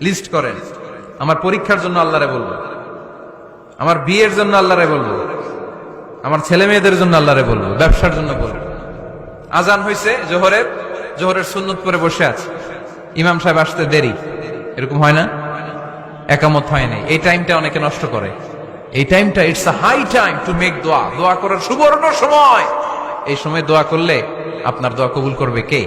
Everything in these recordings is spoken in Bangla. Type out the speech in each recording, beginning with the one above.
লিস্ট করেন। আমার পরীক্ষার জন্য আল্লাহরে বলব। আমার বিয়ের জন্য আল্লাহরে বলব। আমার ছেলে মেয়েদের জন্য আল্লাহরে বলব। ব্যবসার জন্য বলব। আজান হয়েছে জোহরের। জোহরের সুন্নত করে বসে আছে। ইমাম সাহেব আসতে দেরি। এরকম হয় না? একামত হয় নাই। এই টাইমটা অনেকে নষ্ট করে। এই টাইমটা it's a high time to make দোয়া দোয়া করার সুবর্ণ সময়। এই সময় দোয়া করলে আপনার দোয়া কবুল করবে কে?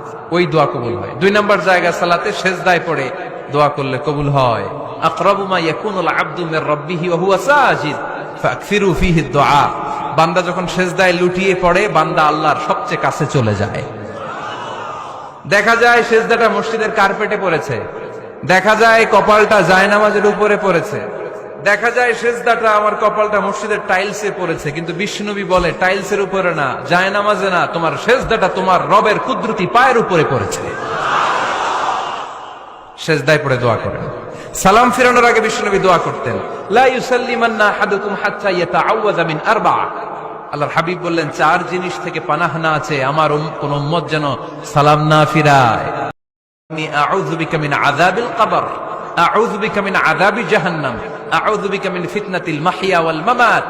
ওই দোয়া কবুল হয়। দুই নম্বর জায়গা সালাতে সেজদায় পড়ে দোয়া করলে কবুল হয়। বান্দা যখন সেজদায় লুটিয়ে পড়ে, বান্দা আল্লাহর সবচেয়ে কাছে চলে যায়। দেখা যায় সেজদাটা মসজিদের কার্পেটে পড়েছে। দেখা যায় কপালটা জায়নামাজের উপরে পড়েছে। দেখা যায় সেজদাটা আমার কপালটা মসজিদের টাইলসে পড়েছে, কিন্তু বিষ্ণুবী বলে, টাইলসের উপরে না, জায়নামাজে না, তোমার সেজদাটা তোমার রবের কুদরতি পায়ের উপরে পড়েছে। সেজদায় পড়ে দোয়া করেন। সালাম ফিরানোর আগে বিষ্ণুনবী দোয়া করতেন আল্লাহর হাবিব বললেন, চার জিনিস থেকে পানাহ না আছে, আমার কোন উম্মত যেন সালাম না ফিরায়। আউযু বিকা মিন আযাবি জাহান্নাম, আউযু বিকা মিন ফিতনাতিল মাহইয়া ওয়াল মামাত,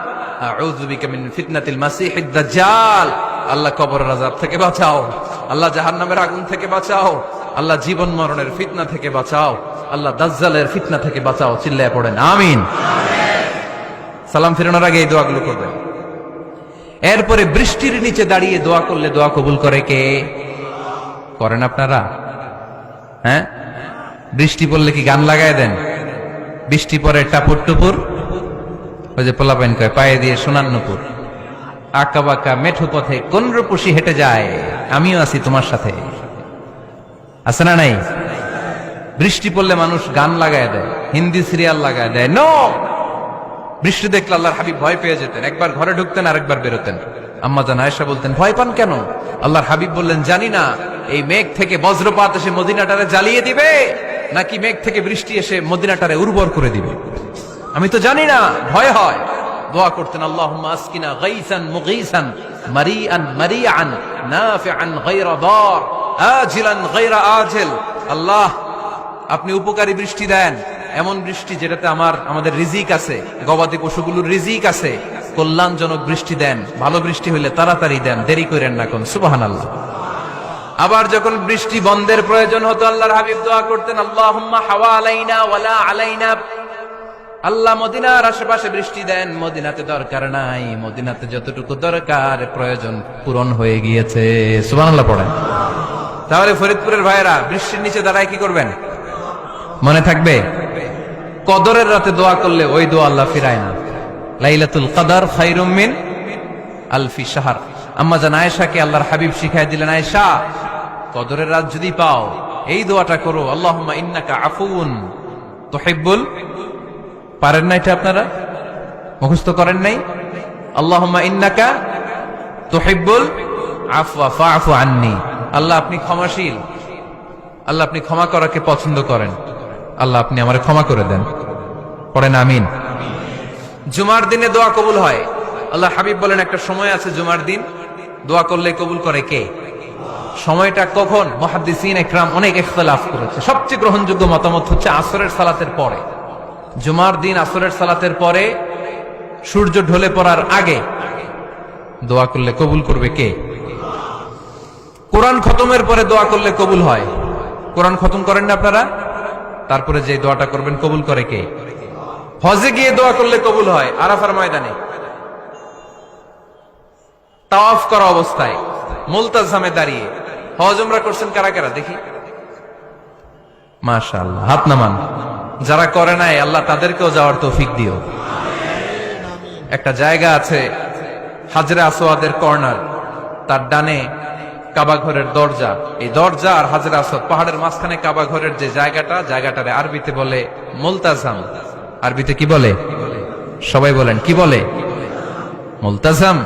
আউযু বিকা মিন ফিতনাতিল মাসিহিদ দাজ্জাল। আল্লাহ কবরের আযাব থেকে বাঁচাও, আল্লাহ জাহান্নামের আগুন থেকে বাঁচাও, আল্লাহ জীবন মরণের ফিতনা থেকে বাঁচাও, আল্লাহ দাজ্জালের ফিতনা থেকে বাঁচাও, চিল্লায় পড়েন, আমিন। সালাম ফিরানোর আগে এই দোয়াগুলো করবেন এরপরে বৃষ্টির নিচে দাঁড়িয়ে দোয়া করলে দোয়া কবুল করে কে? করেন আপনারা? হ্যাঁ? বৃষ্টি পড়লে কি গান লাগায় দেন? বৃষ্টি পরে টাপুর টুপুর? ওই যে পোলাপাইন কয়, পায়ে দিয়ে সোনার নুপুর। আঁকা বাঁকা মেঠো পথে কোন হেঁটে যায়? আমিও আছি তোমার সাথে। আছে না নাই? বৃষ্টি পড়লে মানুষ গান লাগায় দেয়, হিন্দি সিরিয়াল লাগায় দেয়। নো বৃষ্টি দেখলে আল্লাহর হাবিব ভয় পেয়ে যেতেন। একবার ঘরে ঢুকতেন, আরেকবার বেরোতেন। আম্মা জান আয়েশা বলতেন, ভয় পান কেন? আল্লাহর হাবিব বললেন, জানি না, এই মেঘ থেকে বজ্রপাত এসে মদিনাটারে জ্বালিয়ে দিবে। নাকি মেঘ থেকে বৃষ্টি এসে মদিনাটারে উর্বর করে দিবে? আমি তো জানি না, ভয় হয়। দোয়া করতেন আজিল। আল্লাহ, আপনি উপকারী বৃষ্টি দেন। এমন বৃষ্টি যেটাতে আমার, আমাদের রিজিক আছে, গবাদি পশুগুলোর রিজিক আছে। কল্যাণজনক বৃষ্টি দেন, ভালো বৃষ্টি হইলে তাড়াতাড়ি দেন, দেরি করেন না কোন। সুবাহান আল্লাহ আবার যখন বৃষ্টি বন্ধের প্রয়োজন হতো, আল্লাহর হাবিব দোয়া করতেন আল্লাহ হাওয়া আলাইনা ওয়ালা আলাইনা। আল্লাহ মদিনার আশেপাশে বৃষ্টি দেন, মদিনাতে দরকার নাই, মদিনাতে যতটুকু দরকার প্রয়োজন পূরণ হয়ে গিয়েছে। পড়েন। তাহলে ফরিদপুরের ভাইয়েরা, বৃষ্টির নিচে দাঁড়ায় কি করবেন? মনে থাকবে? কদরের রাতে দোয়া করলে ওই দোয়া আল্লাহ ফিরায় না। লাইলাতুল কদর খায়রুম মিন আলফি শাহর। আম্মা জান আয়েশাকে আল্লাহর হাবিব শিখাই দিলেন, আয়েশা কদরের রাত যদি পাও, এই দোয়াটা করো, আল্লাহুম্মা ইন্নাকা আফুন তুহিব্বুল। পারেন না এটা আপনারা? মুখস্থ করেন নাই? আল্লাহুম্মা ইন্নাকা তুহিব্বুল। আফওয়া, ফাআফু আননি। আল্লাহ আপনি ক্ষমাশীল। আল্লাহ আপনি ক্ষমা করাকে পছন্দ করেন। আল্লাহ আপনি আমার ক্ষমা করে দেন। পড়েন আমিন। জুমার দিনে দোয়া কবুল হয়। আল্লাহ হাবিব বলেন, একটা সময় আছে জুমার দিন। দোয়া করলে কবুল করে কে? সময়টা কখন? মহাদ্দিসিন একরাম অনেক ইখতলাফ করেছে। সবচেয়ে গ্রহণযোগ্য মতামত হচ্ছে আসরের সালাতের পরে। জুমার দিন আসরের সালাতের পরে সূর্য ঢলে পড়ার আগে দোয়া করলে কবুল করবে কে? কোরআন খতমের পরে দোয়া করলে কবুল হয়। কোরআন খতম করেন না আপনারা? তারপরে যে দোয়াটা করবেন কবুল করে কে? হজে গিয়ে দোয়া করলে কবুল হয় আরাফার ময়দানে। তাওয়াফ করা অবস্থায়। মুলতাজামে দাঁড়িয়ে। হজ উমরা করছেন কারা কারা? দেখি। মাশাআল্লাহ হাত নামান। যারা করে নাই আল্লাহ তাদেরকেও যাওয়ার তৌফিক দিও। একটা জায়গা আছে হাজরা আসোয়াদের কর্নার। তার ডানে কাবা ঘরের দরজা। এই দরজা আর হাজরা আসোয়াদ পাহাড়ের মাঝখানে কাবা ঘরের যে জায়গাটা জায়গাটারে আরবিতে বলে মুলতাজাম। আরবিতে কি বলে? সবাই বলেন কি বলে? মুলতাজাম।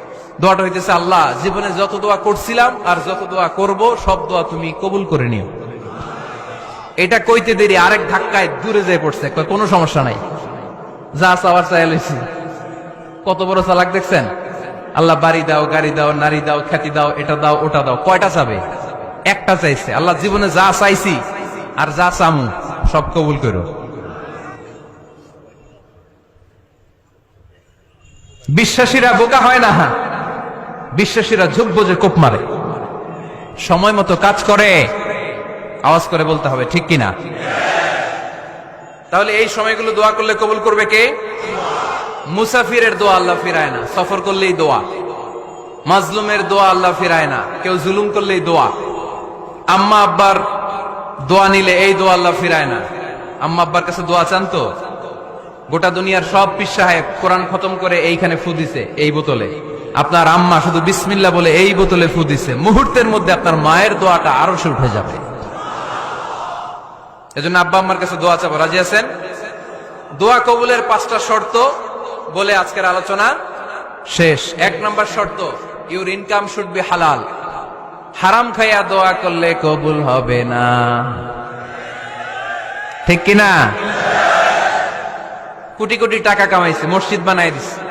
দোয়াটা হইতেছে, আল্লাহ, জীবনে যত দোয়া করছিলাম আর যত দোয়া করব, সব দোয়া তুমি কবুল করে নিও। এটা কইতে দেরি, আরেক ধাক্কায় দূরে যেয়ে পড়ছে। কোনো সমস্যা নাই। যা চাওয়ার চাই লইছি। কত বড় চালাক দেখছেন? আল্লাহ, বাড়ি দাও, গাড়ি দাও, নারী দাও, খ্যাতি দাও, এটা দাও, ওটা দাও। কয়টা চাবে? একটা চাইছে। আল্লাহ, জীবনে যা চাইছি আর যা চামু, সব কবুল করো। বিশ্বাসীরা বোকা হয় না। বিশ্বাসীরা ঝুঁক বোঝে কোপ মারে। সময় মতো কাজ করে, আওয়াজ করে বলতে হবে, ঠিক কিনা? তাহলে এই সময়গুলো দোয়া করলে কবুল করবে কে? মুসাফিরের দোয়া আল্লাহ ফিরায় না, সফর করলেই দোয়া। মাজলুমের দোয়া আল্লাহ ফিরায় না, কেউ জুলুম করলেই দোয়া। আম্মা আব্বার দোয়া নিলে এই দোয়া আল্লাহ ফিরায় না। আম্মা আব্বার কাছে দোয়া চান তো? গোটা দুনিয়ার সব পিস সাহেব কোরআন খতম করে এইখানে ফু দিছে, এই বোতলে। আপনার আম্মা শুধু বিসমিল্লা বলে এই বোতলে ফু দিছে। মুহূর্তের মধ্যে আপনার মায়ের দোয়াটা আরও সে উঠে যাবে। এজন্য আব্বা আম্মার কাছে দোয়া চাবো। রাজি আছেন? দোয়া কবুলের পাঁচটা শর্ত বলে আজকের আলোচনা শেষ। এক নম্বর শর্ত ইউর ইনকাম শুড বি হালাল হারাম খাইয়া দোয়া করলে কবুল হবে না। ঠিক কিনা? কোটি কোটি টাকা কামাইছে, মসজিদ বানাই দিছে।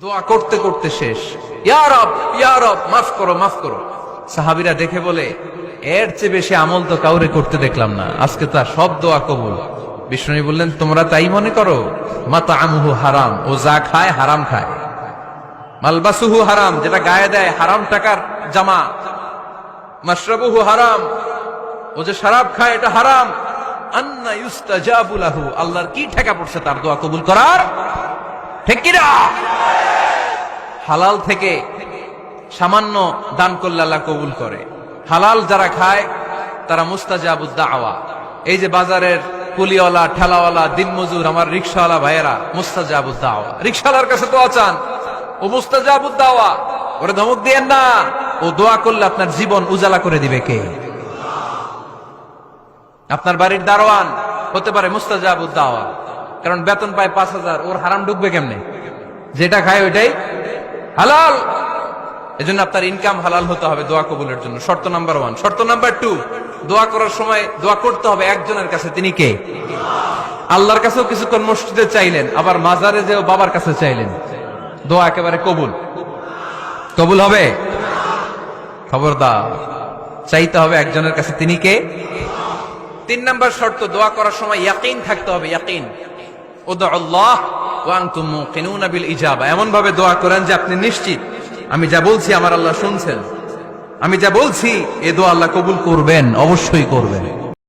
দোয়া করতে করতে শেষ। ইয়ারব ইয়ারব মাফ করো মাফ করো। সাহাবিরা দেখে বলে, এর চেয়ে বেশি আমল তো কাউরে করতে দেখলাম না। আজকে তার সব দোয়া কবুল। বিষ্ণু বললেন, তোমরা তাই মনে করো? মাতা আমহু হারাম। ও যা খায়, হারাম খায়। মালবাসুহু হারাম, যেটা গায়ে দেয়, হারাম টাকার জামা। মাশরাবুহু হারাম। ও যে শরাব খায়, এটা হারাম। আন্না ইউস্তাজাবু লাহু। আল্লাহর কি ঠেকা পড়ছে তার দোয়া কবুল করার? ঠিক কিনা? হালাল থেকে সামান্য দান করলে আল্লাহ কবুল করে। হালাল যারা খায়, তারা মুস্তাজাবুদ দাওয়া। এই যে বাজারের কুলিওয়ালা ঠেলাওয়ালা, দিনমজুর, আমার রিক্সাওয়ালা ভাইয়েরা মুস্তাজাবুদ দাওয়া। রিক্সাওয়ালার কাছে দোয়া চান, ও মুস্তাজাবুদ আওয়া ওরে ধমক দিয়েন না। ও দোয়া করলে আপনার জীবন উজালা করে দিবে কে? আপনার বাড়ির দারোয়ান হতে পারে মুস্তাজাবুদ দাওয়া। কারণ বেতন পায় পাঁচ হাজার, ওর হারাম ঢুকবে কেমনে? যেটা খায় ওইটাই হালাল। এজন্য আপনার ইনকাম হালাল হতে হবে দোয়া কবুলের জন্য। শর্ত নাম্বার ওয়ান শর্ত নাম্বার টু দোয়া করার সময় দোয়া করতে হবে একজনের কাছে, তিনি কে? আল্লাহর কাছেও কিছুক্ষণ মসজিদে চাইলেন, আবার মাজারে যেও বাবার কাছে চাইলেন। দোয়া একেবারে কবুল। কবুল হবে? খবরদার। চাইতে হবে একজনের কাছে, তিনি কে? তিন নাম্বার শর্ত, দোয়া করার সময় ইয়াকিন থাকতে হবে, ইয়াকিন। আল্লাহ বিল ইজাবা। এমন ভাবে দোয়া করেন যে আপনি নিশ্চিত, আমি যা বলছি আমার আল্লাহ শুনছেন। আমি যা বলছি, এ দোয়া আল্লাহ কবুল করবেন, অবশ্যই করবেন।